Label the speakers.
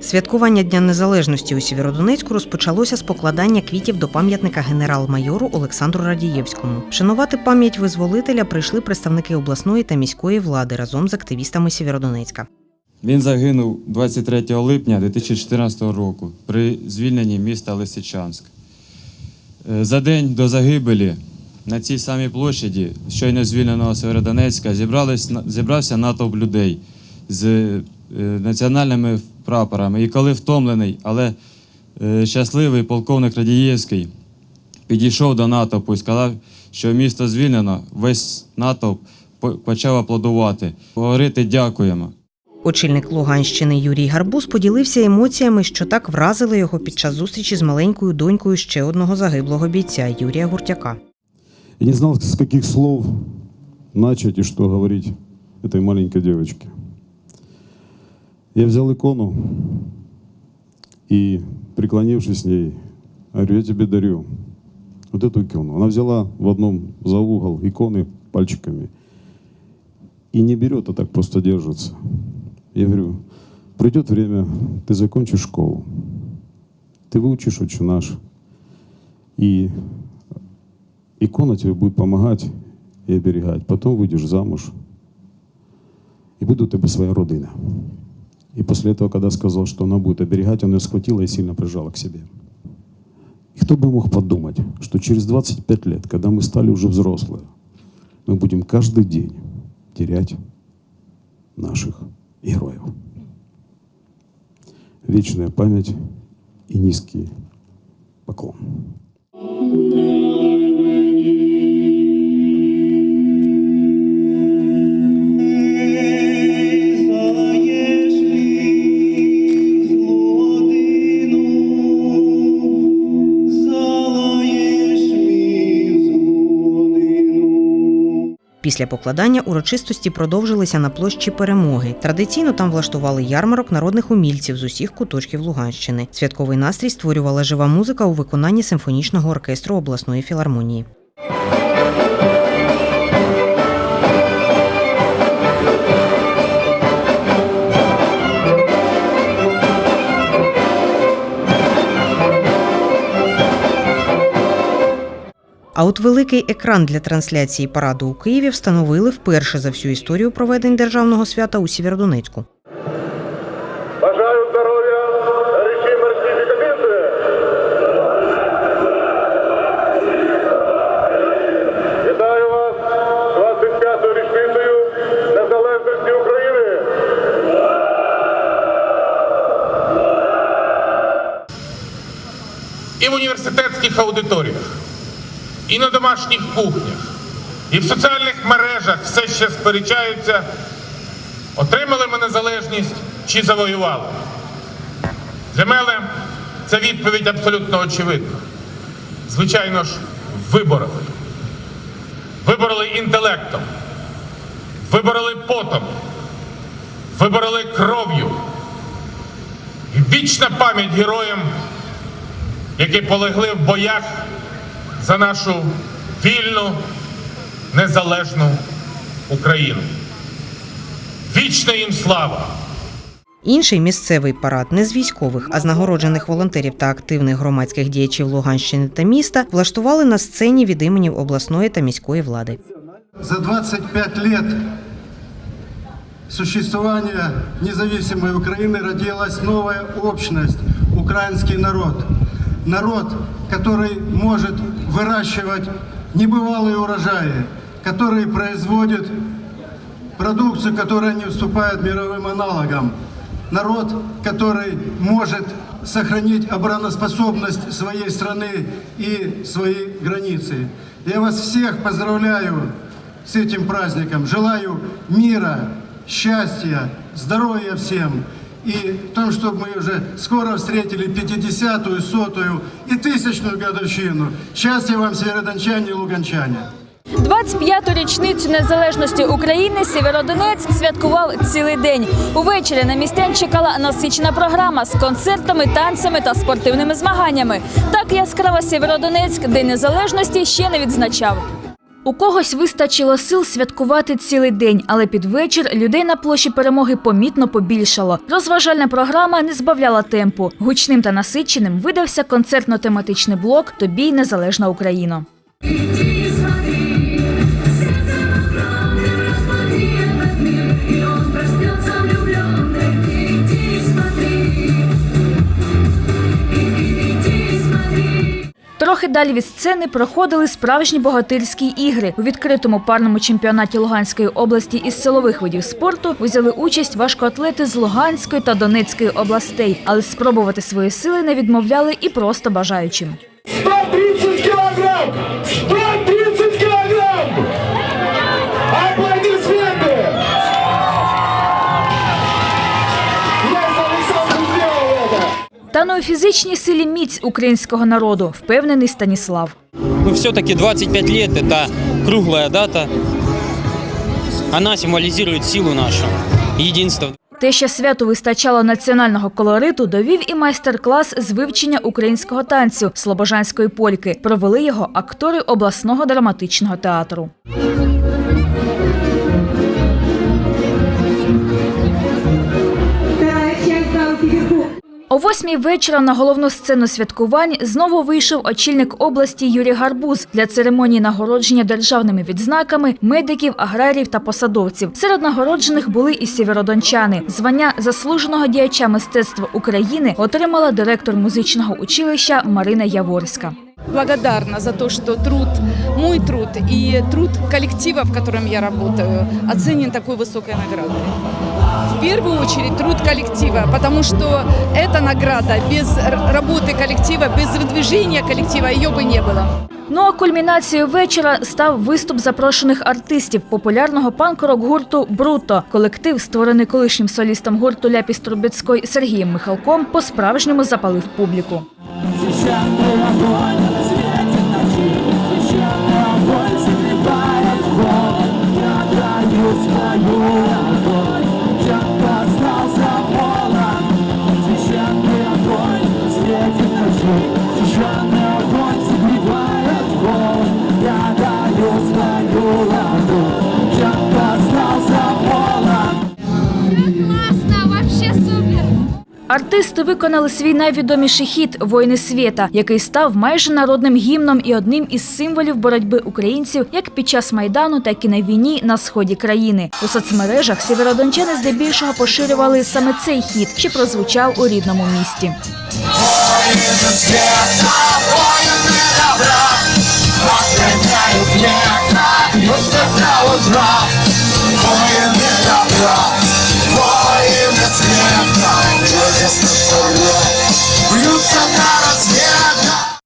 Speaker 1: Святкування Дня Незалежності у Сєвєродонецьку розпочалося з покладання квітів до пам'ятника генерал-майору Олександру Радієвському. Вшанувати пам'ять визволителя прийшли представники обласної та міської влади разом з активістами Сєвєродонецька.
Speaker 2: Він загинув 23 липня 2014 року при звільненні міста Лисичанськ. Е, За день до загибелі на цій самій площаді щойно звільненого Северодонецька зібрався натовп людей з е, національними прапорами. І коли втомлений, але е, щасливий полковник Радієвський підійшов до натовпу і сказав, що місто звільнено, весь натовп почав аплодувати, говорити дякуємо.
Speaker 1: Очільник Луганщини Юрій Гарбуз поділився емоціями, що так вразили його під час зустрічі з маленькою донькою ще одного загиблого бійця Юрія Гуртяка.
Speaker 3: Я не знал, с каких слов начать и что говорить этой маленькой девочке. Я взял икону и, преклонившись к ней, говорю, я тебе дарю вот эту икону. Она взяла в одном за угол иконы пальчиками и не берет, а так просто держится. Я говорю, придет время, ты закончишь школу, ты выучишь отче наш, и икона тебе будет помогать и оберегать. Потом выйдешь замуж, и будет у тебя своя родина. И после этого, когда сказал, что она будет оберегать, он ее схватила и сильно прижала к себе. И кто бы мог подумать, что через 25 лет, когда мы стали уже взрослые, мы будем каждый день терять наших героев. Вечная память и низкий поклон.
Speaker 4: Залаєш
Speaker 1: Після покладання урочистості продовжилися на площі перемоги. Традиційно там влаштували ярмарок народних умільців з усіх куточків Луганщини. Святковий настрій створювала жива музика у виконанні симфонічного оркестру обласної філармонії. А от великий екран для трансляції параду у Києві встановили вперше за всю історію проведень державного свята у Сєвєродонецьку.
Speaker 5: Бажаю здоров'я, речі морські вітамінки. Вітаю вас 25-ю річницею незалежності України.
Speaker 6: і в університетських аудиторіях, і на домашніх кухнях, і в соціальних мережах все ще сперечаються, отримали ми незалежність чи завоювали. Для мене ця відповідь абсолютно очевидна. Звичайно ж, вибороли. Вибороли інтелектом, вибороли потом, вибороли кров'ю. І вічна пам'ять героям які полегли в боях за нашу вільну, незалежну Україну. Вічна їм слава!
Speaker 1: Інший місцевий парад не з військових, а з нагороджених волонтерів та активних громадських діячів Луганщини та міста влаштували на сцені від імені обласної та міської влади.
Speaker 7: За 25 лет существования независимой Украины родилась новая общность – украинский народ. Народ, который может выращивать небывалые урожаи, который производит продукцию, которая не уступает мировым аналогам. Народ, который может сохранить обороноспособность своей страны и своей границы. Я вас всех поздравляю с этим праздником. Желаю мира, счастья, здоровья всем. И в том, чтобы мы уже скоро встретили 50-ю, сотую и тысячную годовщину. Счастья вам, северодончане и луганчане!
Speaker 8: 25-ту річницю незалежності України Сєвєродонецьк святкував цілий день. Увечері на містян чекала насичена програма з концертами, танцями та спортивними змаганнями. Так яскраво Сєвєродонецьк День Незалежності ще не відзначав. У когось вистачило сил святкувати цілий день, але під вечір людей на площі перемоги помітно побільшало. Розважальна програма не збавляла темпу. Гучним та насиченим видався концертно-тематичний блок Тобі незалежна Україна. Трохи далі від сцени проходили справжні богатирські ігри. У відкритому парному чемпіонаті Луганської області із силових видів спорту взяли участь важкоатлети з Луганської та Донецької областей, але спробувати свої сили не відмовляли і просто бажаючим. Та у фізичній силі міць українського народу, впевнений Станіслав.
Speaker 9: Ну, все-таки 25 лет – это круглая дата. Она символизирует силу нашу, единство.
Speaker 8: Те, що святу вистачало національного колориту, довів і майстер-клас з вивчення українського танцю Слобожанської польки. Провели його актори обласного драматичного театру. Восьмій вечора на головну сцену святкувань знову вийшов очільник області Юрій Гарбуз для церемонії нагородження державними відзнаками медиків, аграріїв та посадовців. Серед нагороджених були і сєвєродончани. Звання заслуженого діяча мистецтва України отримала директор музичного училища Марина Яворська
Speaker 10: благодарна за то, что труд, мой труд и труд коллектива, в котором я работаю, оценен такой высокой наградой. В первую очередь труд коллектива, потому что эта награда без р- работы коллектива, без выдвижения коллектива ее бы не было.
Speaker 8: Ну а кульмінацією вечора став виступ запрошених артистів популярного панк-рок гурту Бруто. Колектив, створений колишнім солістом гурту Ляпіс Трубецької Сергієм Михалком, по-справжньому запалив публіку. Артисти виконали свій найвідоміший хіт Воїни світа, який став майже народним гімном і одним із символів боротьби українців як під час майдану, так і на війні на сході країни. У соцмережах сєвєродончани здебільшого поширювали саме цей хіт, що прозвучав у рідному місті.
Speaker 5: Бьются на